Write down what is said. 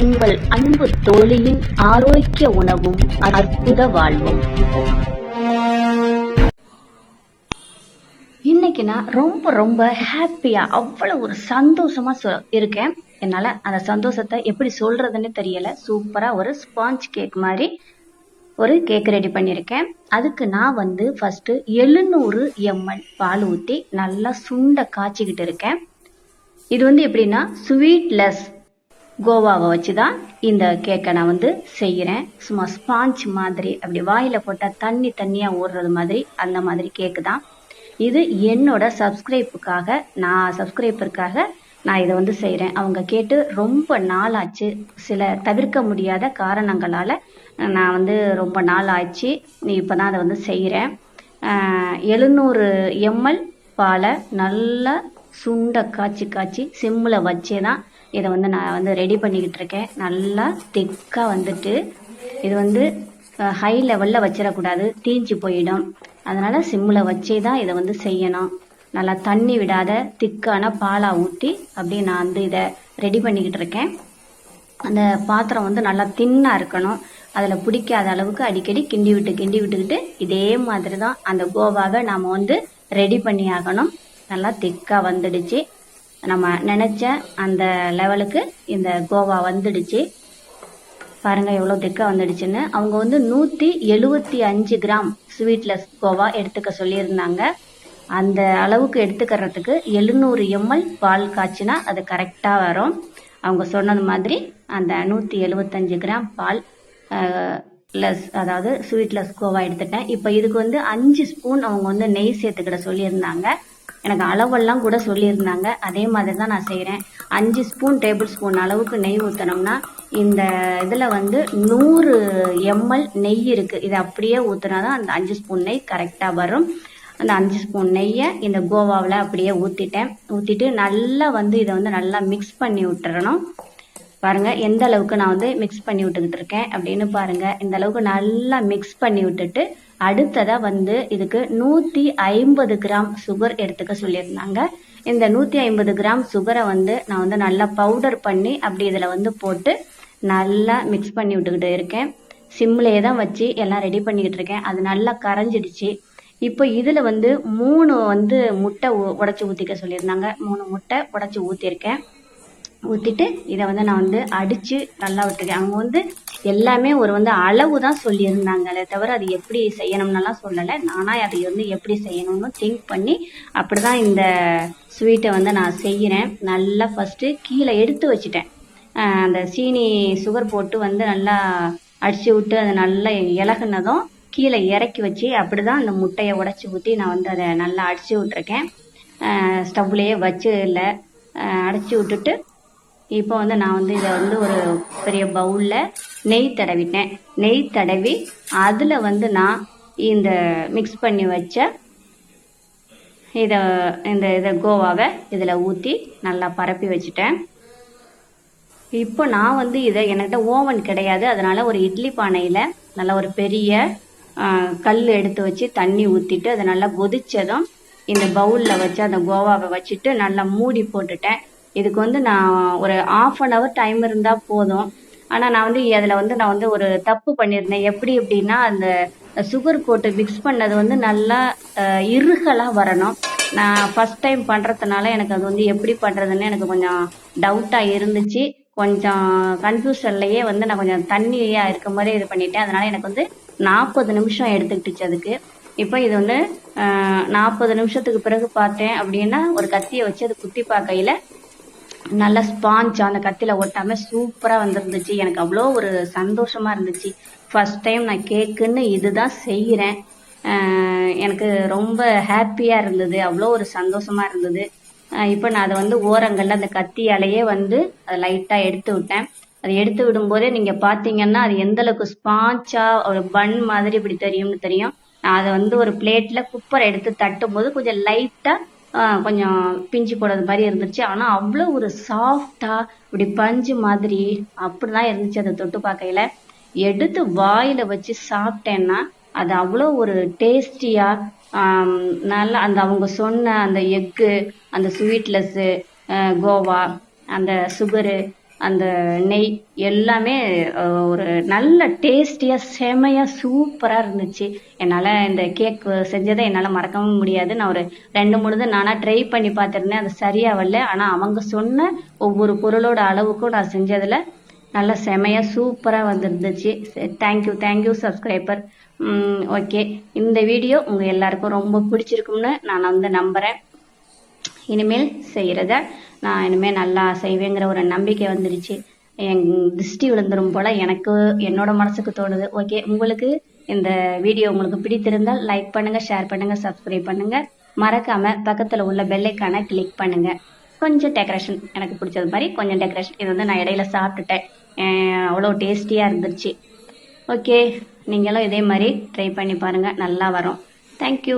உங்கள் அன்பு தோழியின் ஆரோக்கிய உணவும் அற்புத வாழ்வும். இன்னைக்கு நான் ரொம்ப ரொம்ப ஹாப்பியா அவ்வளவு ஒரு சந்தோஷமா சொ- இருக்கேன். என்னால அந்த சந்தோஷத்தை எப்படி சொல்றதுன்னு தெரியல. சூப்பரா ஒரு ஸ்பாஞ்ச் கேக் மாதிரி ஒரு கேக் ரெடி பண்ணியிருக்கேன். அதுக்கு நான் வந்து ஃபஸ்ட்டு எழுநூறு எம்எல் பால் ஊற்றி நல்லா சுண்ட காய்ச்சிக்கிட்டு இருக்கேன். இது வந்து எப்படின்னா ஸ்வீட்லெஸ் கோவாவை வச்சு தான் இந்த கேக்கை நான் வந்து செய்கிறேன் சும்மா ஸ்பாஞ்ச் மாதிரி அப்படி வாயில் போட்டால் தண்ணி தண்ணியாக ஓடுறது மாதிரி அந்த மாதிரி கேக்கு தான். இது என்னோட சப்ஸ்கிரைப்புக்காக நான் சப்ஸ்கிரைபருக்காக நான் இதை வந்து செய்கிறேன் அவங்க கேட்டு ரொம்ப நாளாச்சு. சில தவிர்க்க முடியாத காரணங்களால் நான் வந்து ரொம்ப நாள் ஆச்சு நீ இப்போ தான் அதை வந்து செய்கிறேன் எழுநூறு எம்எல் பாலை நல்லா சுண்ட காய்ச்சி காய்ச்சி சிம்மில் வச்சே தான் இதை வந்து நான் வந்து ரெடி பண்ணிக்கிட்டு இருக்கேன் நல்லா திக்காக வந்துட்டு இது வந்து ஹை லெவலில் வச்சிடக்கூடாது. தீஞ்சு போயிடும். அதனால் சிம்மில் வச்சே தான் இதை வந்து செய்யணும். நல்லா தண்ணி விடாத திக்கான பாலாக ஊற்றி அப்படியே நான் வந்து இதை ரெடி பண்ணிக்கிட்டு இருக்கேன் அந்த பாத்திரம் வந்து நல்லா தின்னாக இருக்கணும். அதில் பிடிக்காத அளவுக்கு அடிக்கடி கிண்டி விட்டு கிண்டி விட்டுக்கிட்டு இதே மாதிரி தான் அந்த கோவாவை நாம் வந்து ரெடி பண்ணி ஆகணும் நல்லா திக்காக வந்துடுச்சு. நம்ம நினச்ச அந்த லெவலுக்கு இந்த கோவா வந்துடுச்சு. பாருங்க எவ்வளோ திக்காக வந்துடுச்சுன்னு. அவங்க வந்து நூற்றி எழுபத்தி அஞ்சு கிராம் ஸ்வீட்லெஸ் கோவா எடுத்துக்க சொல்லியிருந்தாங்க. அந்த அளவுக்கு எடுத்துக்கிறதுக்கு எழுநூறு எம்எல் பால் காய்ச்சினா அது கரெக்டாக வரும். அவங்க சொன்னது மாதிரி அந்த நூற்றி எழுபத்தஞ்சு கிராம் பால் லெஸ் அதாவது ஸ்வீட்லெஸ் கோவா எடுத்துட்டேன். இப்போ இதுக்கு வந்து அஞ்சு ஸ்பூன் அவங்க வந்து நெய் சேர்த்துக்கிட சொல்லியிருந்தாங்க. எனக்கு அளவெல்லாம் கூட சொல்லியிருந்தாங்க. அதே மாதிரி தான் நான் செய்கிறேன் அஞ்சு ஸ்பூன் டேபிள் ஸ்பூன் அளவுக்கு நெய் ஊற்றினோம்னா இந்த இதில் வந்து நூறு எம்எல் நெய் இருக்குது இதை அப்படியே ஊற்றினா தான் அந்த அஞ்சு ஸ்பூன் நெய் கரெக்டாக வரும். அந்த அஞ்சு ஸ்பூன் நெய்யை இந்த கோவாவில் அப்படியே ஊற்றிட்டேன் ஊற்றிட்டு நல்லா வந்து இதை வந்து நல்லா மிக்ஸ் பண்ணி விட்டுறணும். பாருங்க எந்த அளவுக்கு நான் வந்து மிக்ஸ் பண்ணி விட்டுக்கிட்டு இருக்கேன் அப்படின்னு பாருங்க. இந்த அளவுக்கு நல்லா மிக்ஸ் பண்ணி விட்டுட்டு அடுத்ததா வந்து இதுக்கு நூத்தி ஐம்பது கிராம் சுகர் எடுத்துக்க சொல்லியிருந்தாங்க. இந்த நூத்தி ஐம்பது கிராம் சுகரை வந்து நான் வந்து நல்லா பவுடர் பண்ணி அப்படி இதுல வந்து போட்டு நல்லா மிக்ஸ் பண்ணி விட்டுக்கிட்டு இருக்கேன். சிம்லேயே தான் வச்சு எல்லாம் ரெடி பண்ணிக்கிட்டு இருக்கேன். அது நல்லா கரைஞ்சிடுச்சு. இப்போ இதுல வந்து மூணு வந்து முட்டை உடச்சி ஊத்திக்க சொல்லியிருந்தாங்க. மூணு முட்டை உடச்சி ஊத்திருக்கேன். ஊற்றிட்டு இதை வந்து நான் வந்து அடித்து நல்லா விட்டுருக்கேன். அவங்க வந்து எல்லாமே ஒரு வந்து அளவு தான் சொல்லியிருந்தாங்களே தவிர அது எப்படி செய்யணும்னெல்லாம் சொல்லலை. நானாக அதை வந்து எப்படி செய்யணும்னு திங்க் பண்ணி அப்படி தான் இந்த ஸ்வீட்டை வந்து நான் செய்கிறேன் நல்லா ஃபஸ்ட்டு கீழே எடுத்து வச்சுட்டேன். அந்த சீனி சுகர் போட்டு வந்து நல்லா அடித்து விட்டு அதை நல்லா இலகுனதும் கீழே இறக்கி வச்சு அப்படி தான் அந்த முட்டையை உடச்சி ஊற்றி நான் வந்து அதை நல்லா அடித்து விட்ருக்கேன் ஸ்டவ்லேயே வச்சு இல்லை. அடைச்சி விட்டுட்டு இப்போ வந்து நான் வந்து இதை வந்து ஒரு பெரிய பவுலில் நெய் தடவிட்டேன். நெய் தடவி அதில் வந்து நான் இந்த மிக்ஸ் பண்ணி வச்ச இதை இந்த இதை கோவாவை இதில் ஊற்றி நல்லா பரப்பி வச்சுட்டேன். இப்போ நான் வந்து இதை என்கிட்ட ஓவன் கிடையாது. அதனால் ஒரு இட்லி பானையில் நல்லா ஒரு பெரிய கல் எடுத்து வச்சு தண்ணி ஊற்றிட்டு அதை நல்லா கொதிச்சதும் இந்த பவுலில் வச்சு அந்த கோவாவை வச்சுட்டு நல்லா மூடி போட்டுட்டேன். இதுக்கு வந்து நான் ஒரு ஆஃப் அன் ஹவர் டைம் இருந்தால் போதும். ஆனால் நான் வந்து அதில் வந்து நான் வந்து ஒரு தப்பு பண்ணியிருந்தேன். எப்படி எப்படின்னா அந்த சுகர் போட்டு மிக்ஸ் பண்ணது வந்து நல்லா இருகலாக வரணும். நான் ஃபர்ஸ்ட் டைம் பண்ணுறதுனால எனக்கு அது வந்து எப்படி பண்ணுறதுன்னு எனக்கு கொஞ்சம் டவுட்டாக இருந்துச்சு. கொஞ்சம் கன்ஃபியூஷன்லையே வந்து நான் கொஞ்சம் தண்ணியாக இருக்க மாதிரி இது பண்ணிட்டேன். அதனால எனக்கு வந்து நாற்பது நிமிஷம் எடுத்துக்கிட்டுச்சு அதுக்கு. இப்போ இது வந்து நாற்பது நிமிஷத்துக்கு பிறகு பார்த்தேன் அப்படின்னா ஒரு கத்தியை வச்சு அது குத்தி பார்க்கையில நல்ல ஸ்பாஞ்ச் அந்த கத்தியில ஒட்டாம சூப்பரா வந்திருந்துச்சு. எனக்கு அவ்வளோ ஒரு சந்தோஷமா இருந்துச்சு. ஃபர்ஸ்ட் டைம் நான் கேக்குன்னு இதுதான் செய்கிறேன் எனக்கு ரொம்ப ஹாப்பியா இருந்தது. அவ்வளோ ஒரு சந்தோஷமா இருந்தது. இப்போ நான் அதை வந்து ஓரங்கள்ல அந்த கத்தியாலேயே வந்து அதை லைட்டா எடுத்து விட்டேன். அதை எடுத்து விடும்போதே நீங்க பாத்தீங்கன்னா அது எந்த அளவுக்கு ஸ்பாஞ்சா ஒரு பன் மாதிரி இப்படி தெரியும்னு தெரியும். நான் அதை வந்து ஒரு பிளேட்ல குப்பரை எடுத்து தட்டும் போது கொஞ்சம் லைட்டா கொஞ்சம் பிஞ்சு போடுறது மாதிரி இருந்துச்சு. ஆனா அவ்வளோ ஒரு சாஃப்டா இப்படி பஞ்சு மாதிரி அப்படிதான் இருந்துச்சு அதை தொட்டு பார்க்கையில. எடுத்து வாயில வச்சு சாப்பிட்டேன்னா அது அவ்வளோ ஒரு டேஸ்டியா நல்லா அந்த அவங்க சொன்ன அந்த எக்கு அந்த ஸ்வீட்லெஸ்ஸு கோவா அந்த சுகரு அந்த நெய் எல்லாமே ஒரு நல்ல டேஸ்டியா செமையாக சூப்பராக இருந்துச்சு. என்னால் இந்த கேக் செஞ்சதை என்னால் மறக்கவும் முடியாது. நான் ஒரு ரெண்டு மூணு தான் நானாக ட்ரை பண்ணி பார்த்துருந்தேன். அது சரியாக வரல ஆனால் அவங்க சொன்ன ஒவ்வொரு பொருளோட அளவுக்கும் நான் செஞ்சதில் நல்லா செமையாக சூப்பராக வந்துருந்துச்சு. Thank you thank you subscriber okay இந்த வீடியோ உங்கள் எல்லாருக்கும் ரொம்ப பிடிச்சிருக்கும்னு நான் வந்து நம்புகிறேன் இனிமேல் செய்யறத நான் இனிமேல் நல்லா செய்வேங்கிற ஒரு நம்பிக்கை வந்துருச்சு. என் திருஷ்டி விழுந்துரும் போல் எனக்கு என்னோட மனசுக்கு தோணுது. ஓகே உங்களுக்கு இந்த வீடியோ உங்களுக்கு பிடித்திருந்தால் லைக் பண்ணுங்கள் ஷேர் பண்ணுங்கள் சப்ஸ்கிரைப் பண்ணுங்கள் மறக்காமல் பக்கத்தில் உள்ள பெல்லைக்கான கிளிக் பண்ணுங்கள் கொஞ்சம் டெக்கரேஷன் எனக்கு பிடிச்சது மாதிரி கொஞ்சம் டெக்கரேஷன் இது வந்து நான் இடையில சாப்பிட்டுட்டேன். அவ்வளோ டேஸ்டியாக இருந்துச்சு. ஓகே நீங்களும் இதே மாதிரி ட்ரை பண்ணி பாருங்கள் நல்லா வரும். தேங்க்யூ